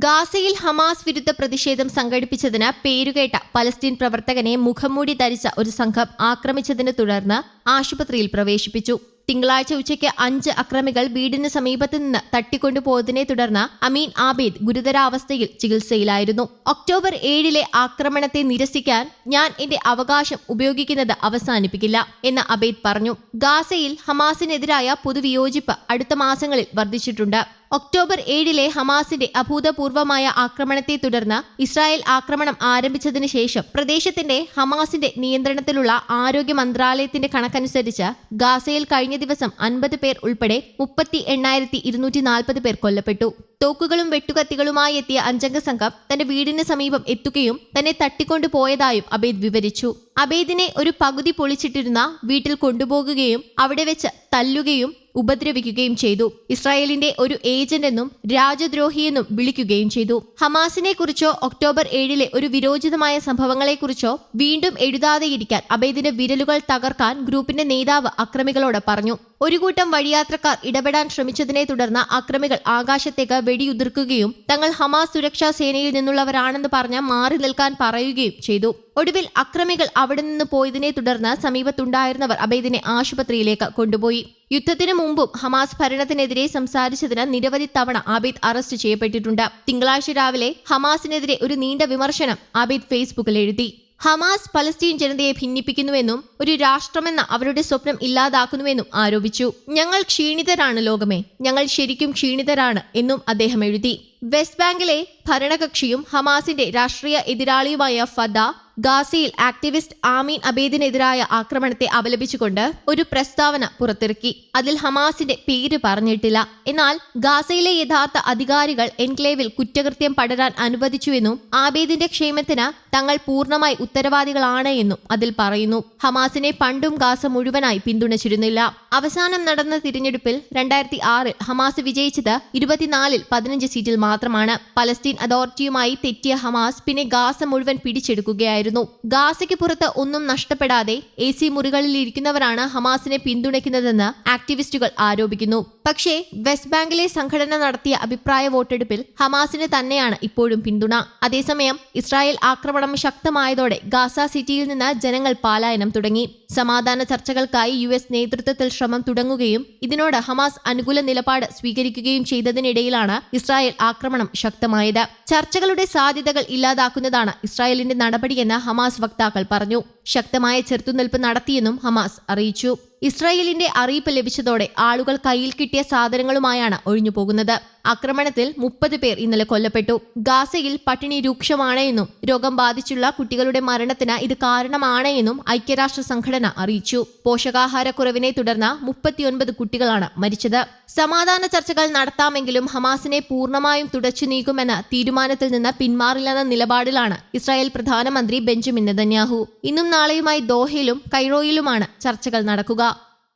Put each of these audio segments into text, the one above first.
ഗാസയിൽ ഹമാസ് വിരുദ്ധ പ്രതിഷേധം സംഘടിപ്പിച്ചതിന് പേരുകേട്ട പലസ്തീൻ പ്രവർത്തകനെ മുഖംമൂടി ധരിച്ച ഒരു സംഘം ആക്രമിച്ചതിനെ തുടർന്ന് ആശുപത്രിയിൽ പ്രവേശിപ്പിച്ചു. തിങ്കളാഴ്ച ഉച്ചയ്ക്ക് അഞ്ച് അക്രമികൾ വീടിന് സമീപത്ത് നിന്ന് തട്ടിക്കൊണ്ടുപോയതിനെ തുടർന്ന് അമീൻ ആബേദ് ഗുരുതരാവസ്ഥയിൽ ചികിത്സയിലായിരുന്നു. ഒക്ടോബർ ഏഴിലെ ആക്രമണത്തെ നിരസിക്കാൻ ഞാൻ എന്റെ അവകാശം ഉപയോഗിക്കുന്നത് അവസാനിപ്പിക്കില്ല എന്ന് അബേദ് പറഞ്ഞു. ഗാസയിൽ ഹമാസിനെതിരായ പൊതുവിയോജിപ്പ് അടുത്ത മാസങ്ങളിൽ വർദ്ധിച്ചിട്ടുണ്ട്. ഒക്ടോബർ ഏഴിലെ ഹമാസിന്റെ അഭൂതപൂർവമായ ആക്രമണത്തെ തുടർന്ന് ഇസ്രായേൽ ആക്രമണം ആരംഭിച്ചതിനു ശേഷം പ്രദേശത്തിന്റെ ഹമാസിന്റെ നിയന്ത്രണത്തിലുള്ള ആരോഗ്യ മന്ത്രാലയത്തിന്റെ കണക്കനുസരിച്ച് ഗാസയിൽ കഴിഞ്ഞ ദിവസം അൻപത് പേർ ഉൾപ്പെടെ മുപ്പത്തി എണ്ണായിരത്തി ഇരുന്നൂറ്റി നാൽപ്പത് പേർ കൊല്ലപ്പെട്ടു. തോക്കുകളും വെട്ടുകത്തികളുമായി എത്തിയ അഞ്ചംഗ സംഘം തന്റെ വീടിന് സമീപം എത്തുകയും തന്നെ തട്ടിക്കൊണ്ടു പോയതായും അബേദ് വിവരിച്ചു. അബേദിനെ ഒരു പകുതി പൊളിച്ചിട്ടിരുന്ന വീട്ടിൽ കൊണ്ടുപോകുകയും അവിടെ വെച്ച് തല്ലുകയും ഉപദ്രവിക്കുകയും ചെയ്തു. ഇസ്രായേലിന്റെ ഒരു ഏജന്റ് എന്നും രാജദ്രോഹിയെന്നും വിളിക്കുകയും ചെയ്തു. ഹമാസിനെ കുറിച്ചോ ഒക്ടോബർ ഏഴിലെ ഒരു വിരോചിതമായ സംഭവങ്ങളെക്കുറിച്ചോ വീണ്ടും എഴുതാതെയിരിക്കാൻ അബൈദിന്റെ വിരലുകൾ തകർക്കാൻ ഗ്രൂപ്പിന്റെ നേതാവ് അക്രമികളോട് പറഞ്ഞു. ഒരു കൂട്ടം വഴിയാത്രക്കാർ ഇടപെടാൻ ശ്രമിച്ചതിനെ തുടർന്ന് അക്രമികൾ ആകാശത്തേക്ക് വെടിയുതിർക്കുകയും തങ്ങൾ ഹമാസ് സുരക്ഷാ സേനയിൽ നിന്നുള്ളവരാണെന്ന് പറഞ്ഞ് മാറി നിൽക്കാൻ പറയുകയും ചെയ്തു. ഒടുവിൽ അക്രമികൾ അവിടെ നിന്ന് പോയതിനെ തുടർന്ന് സമീപത്തുണ്ടായിരുന്നവർ അബൈദിനെ ആശുപത്രിയിലേക്ക് കൊണ്ടുപോയി. യുദ്ധത്തിന് മുമ്പും ഹമാസ് ഭരണത്തിനെതിരെ സംസാരിച്ചതിന് നിരവധി തവണ ആബിദ് അറസ്റ്റ് ചെയ്യപ്പെട്ടിട്ടുണ്ട്. തിങ്കളാഴ്ച രാവിലെ ഹമാസിനെതിരെ ഒരു നീണ്ട വിമർശനം ആബിദ് ഫേസ്ബുക്കിൽ എഴുതി. ഹമാസ് പലസ്തീൻ ജനതയെ ഭിന്നിപ്പിക്കുന്നുവെന്നും ഒരു രാഷ്ട്രമെന്ന അവരുടെ സ്വപ്നം ഇല്ലാതാക്കുന്നുവെന്നും ആരോപിച്ചു. ഞങ്ങൾ ക്ഷീണിതരാണ് ലോകമേ. ഞങ്ങൾ ശരിക്കും ക്ഷീണിതരാണ് എന്നും അദ്ദേഹം എഴുതി. വെസ്റ്റ് ബാങ്കിലെ ഭരണകക്ഷിയും ഹമാസിന്റെ രാഷ്ട്രീയ എതിരാളിയുമായ ഫദ ഗാസയിൽ ആക്ടിവിസ്റ്റ് ആമീൻ അബേദിനെതിരായ ആക്രമണത്തെ അപലപിച്ചുകൊണ്ട് ഒരു പ്രസ്താവന പുറത്തിറക്കി. അതിൽ ഹമാസിന്റെ പേര് പറഞ്ഞിട്ടില്ല. എന്നാൽ ഗാസയിലെ യഥാർത്ഥ അധികാരികൾ എൻക്ലേവിൽ കുറ്റകൃത്യം പടരാൻ അനുവദിച്ചുവെന്നും ആബേദിന്റെ ക്ഷേമത്തിന് തങ്ങൾ പൂർണമായി ഉത്തരവാദികളാണ് എന്നും അതിൽ പറയുന്നു. ഹമാസിനെ പണ്ടും ഗാസ മുഴുവനായി പിന്തുണച്ചിരുന്നില്ല. അവസാനം നടന്ന തിരഞ്ഞെടുപ്പിൽ രണ്ടായിരത്തി ആറിൽ ഹമാസ് വിജയിച്ചത് ഇരുപത്തിനാലിൽ പതിനഞ്ച് സീറ്റിൽ മാത്രമാണ്. പലസ്തീൻ അതോറിറ്റിയുമായി തെറ്റിയ ഹമാസ് പിന്നെ ഗാസ മുഴുവൻ പിടിച്ചെടുക്കുകയായിരുന്നു. ഗാസയ്ക്ക് പുറത്ത് ഒന്നും നഷ്ടപ്പെടാതെ എ സി മുറികളിൽ ഇരിക്കുന്നവരാണ് ഹമാസിനെ പിന്തുണയ്ക്കുന്നതെന്ന് ആക്ടിവിസ്റ്റുകൾ ആരോപിക്കുന്നു. പക്ഷേ വെസ്റ്റ് ബാങ്കിലെ സംഘടന നടത്തിയ അഭിപ്രായ വോട്ടെടുപ്പിൽ ഹമാസിന് തന്നെയാണ് ഇപ്പോഴും പിന്തുണ. അതേസമയം ഇസ്രായേൽ ആക്രമണം ശക്തമായതോടെ ഗാസ സിറ്റിയിൽ നിന്ന് ജനങ്ങൾ പാലായനം തുടങ്ങി. സമാധാന ചർച്ചകൾക്കായി യു എസ് നേതൃത്വത്തിൽ ശ്രമം തുടങ്ങുകയും ഇതിനോട് ഹമാസ് അനുകൂല നിലപാട് സ്വീകരിക്കുകയും ചെയ്തതിനിടയിലാണ് ഇസ്രായേൽ ആക്രമണം ശക്തമായത്. ചർച്ചകളുടെ സാധ്യതകൾ ഇല്ലാതാക്കുന്നതാണ് ഇസ്രായേലിന്റെ നടപടിയെന്ന് ഹമാസ് വക്താക്കൾ പറഞ്ഞു. ശക്തമായ ചെറുത്തുനിൽപ്പ് നടത്തിയെന്നും ഹമാസ് അറിയിച്ചു. ഇസ്രായേലിന്റെ അറിയിപ്പ് ലഭിച്ചതോടെ ആളുകൾ കയ്യിൽ കിട്ടിയ സാധനങ്ങളുമായാണ് ഒഴിഞ്ഞു പോകുന്നത് ആക്രമണത്തിൽ മുപ്പത് പേർ ഇന്നലെ കൊല്ലപ്പെട്ടു. ഗാസയിൽ പട്ടിണി രൂക്ഷമാണെന്നും രോഗം ബാധിച്ചുള്ള കുട്ടികളുടെ മരണത്തിന് ഇത് കാരണമാണെന്നും ഐക്യരാഷ്ട്ര സംഘടന അറിയിച്ചു. പോഷകാഹാരക്കുറവിനെ തുടർന്ന് മുപ്പത്തിയൊൻപത് കുട്ടികളാണ് മരിച്ചത്. സമാധാന ചർച്ചകൾ നടത്താമെങ്കിലും ഹമാസിനെ പൂർണമായും തുടച്ചു നീക്കുമെന്ന തീരുമാനത്തിൽ നിന്ന് പിന്മാറില്ലെന്ന നിലപാടിലാണ് ഇസ്രായേൽ പ്രധാനമന്ത്രി ബെഞ്ചമിൻ നെതന്യാഹു. ഇന്നും നാളെയുമായി ദോഹയിലും കൈറോയിലുമാണ് ചർച്ചകൾ നടക്കുക.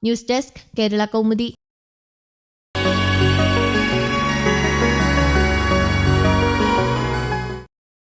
News desk Kerala Kaumudi.